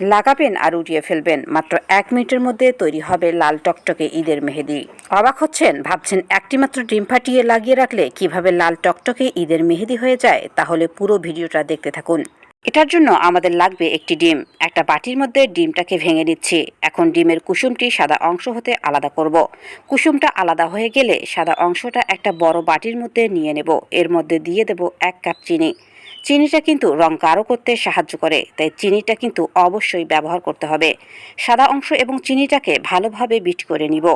লাগাবেন আর উড়িয়ে ফেলবেন। মাত্র এক মিনিটের মধ্যে তৈরি হবে লাল টকটকে ঈদের মেহেদি। অবাক হচ্ছেন, ভাবছেন একটি মাত্র ডিম ফাটিয়ে লাগিয়ে রাখলে কীভাবে লাল টকটকে ঈদের মেহেদি হয়ে যায়, তাহলে পুরো ভিডিওটা দেখতে থাকুন। এটার জন্য আমাদের লাগবে একটি ডিম। একটা বাটির মধ্যে ডিমটাকে ভেঙে নিচ্ছি। এখন ডিমের কুসুমটি সাদা অংশ হতে আলাদা করব। কুসুমটা আলাদা হয়ে গেলে সাদা অংশটা একটা বড় বাটির মধ্যে নিয়ে নেব। এর মধ্যে দিয়ে দেব এক কাপ চিনি। চিনিটা কিন্তু রং গাঢ় করতে সাহায্য করে, তাই চিনিটা কিন্তু অবশ্যই ব্যবহার করতে হবে। সাদা অংশ এবং চিনিটাকে ভালোভাবে বিট করে নিব।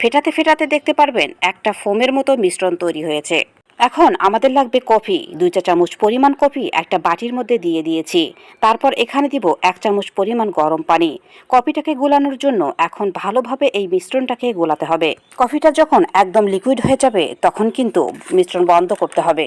ফেটাতে ফেটাতে দেখতে পারবেন একটা ফোমের মতো মিশ্রণ তৈরি হয়েছে। এখন আমাদের লাগবে কফি, দুই চা চামচ পরিমাণ কফি একটা বাটির মধ্যে দিয়ে দিয়েছি। তারপর এখানে দিব এক চামচ পরিমাণ গরম পানি। কফিটাকে গোলানোর জন্য এখন ভালোভাবে এই মিশ্রণটাকে গোলাতে হবে। কফিটা যখন একদম লিকুইড হয়ে যাবে, তখন কিন্তু মিশ্রণ বন্ধ করতে হবে।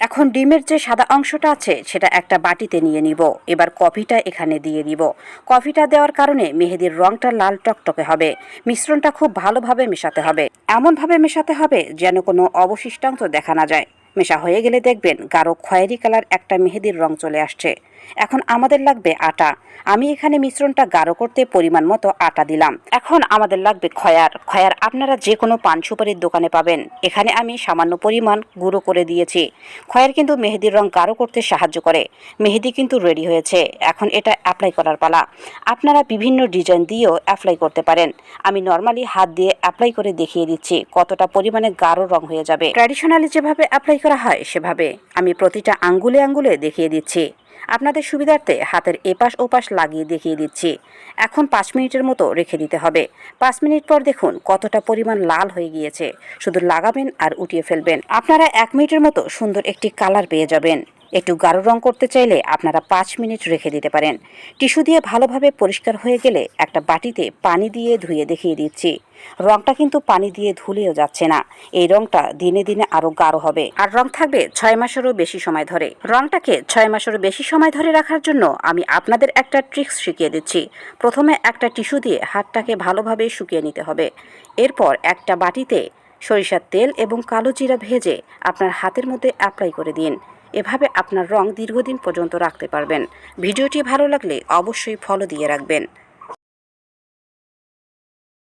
এখন ডিমের যে সাদা অংশটা আছে, সেটা একটা বাটিতে নিয়ে নিব। এবার কফিটা এখানে দিয়ে দিব। কফিটা দেওয়ার কারণে মেহেদির রংটা লাল টকটকে হবে। মিশ্রণটা খুব ভালোভাবে মেশাতে হবে। এমনভাবে মেশাতে হবে যেন কোনো অবশিষ্টাংশ দেখা না যায়। মেশা হয়ে গেলে দেখবেন গাঢ় খয়েরি কালার একটা মেহেদির রং চলে আসছে। এখন আমাদের লাগবে আটা। আমি এখানে মিশ্রণটা গাঢ় করতে পরিমাণ মতো আটা দিলাম। এখন আমাদের লাগবে খয়ার। খয়ার আপনারা যে কোনো পান সুপারির দোকানে পাবেন। এখানে আমি সামান্য পরিমাণ গুঁড়ো করে দিয়েছি। খয়ের কিন্তু মেহেদির রং গাঢ় করতে সাহায্য করে। মেহেদি কিন্তু রেডি হয়েছে। এখন এটা অ্যাপ্লাই করার পালা। আপনারা বিভিন্ন ডিজাইন দিয়েও অ্যাপ্লাই করতে পারেন। আমি নর্মালি হাত দিয়ে অ্যাপ্লাই করে দেখিয়ে দিচ্ছি কতটা পরিমাণে গাঢ় রং হয়ে যাবে। ট্র্যাডিশনালি যেভাবে অ্যাপ্লাই করা হয় সেভাবে। আমি প্রতিটা আঙ্গুলে আঙ্গুলে দেখিয়ে দিচ্ছি। আপনাদের সুবিধার্থে হাতের এপাশ ওপাশ লাগিয়ে দেখিয়ে দিচ্ছি। এখন পাঁচ মিনিটের মতো রেখে দিতে হবে। পাঁচ মিনিট পর দেখুন কতটা পরিমাণ লাল হয়ে গিয়েছে। শুধু লাগাবেন আর উঠিয়ে ফেলবেন। আপনারা এক মিনিটের মতো সুন্দর একটি কালার পেয়ে যাবেন। একটু গাঢ় রং করতে চাইলে আপনারা পাঁচ মিনিট রেখে দিতে পারেন। টিস্যু দিয়ে ভালোভাবে পরিষ্কার হয়ে গেলে একটা বাটিতে পানি দিয়ে ধুয়ে দেখিয়ে দিচ্ছি। রংটা কিন্তু পানি দিয়ে ধুলেও যাচ্ছে না। এই রংটা দিনে দিনে আরও গাঢ় হবে। আর রং থাকবে ছয় মাসেরও বেশি সময় ধরে। রংটাকে ছয় মাসেরও বেশি সময় ধরে রাখার জন্য আমি আপনাদের একটা ট্রিক্স শিখিয়ে দিচ্ছি। প্রথমে একটা টিস্যু দিয়ে হাতটাকে ভালোভাবে শুকিয়ে নিতে হবে। এরপর একটা বাটিতে সরিষার তেল এবং কালো জিরা ভেজে আপনার হাতের মধ্যে অ্যাপ্লাই করে দিন। এভাবে আপনার রং দীর্ঘদিন পর্যন্ত রাখতে পারবেন। ভিডিওটি ভালো লাগলে অবশ্যই ফলো দিয়ে রাখবেন।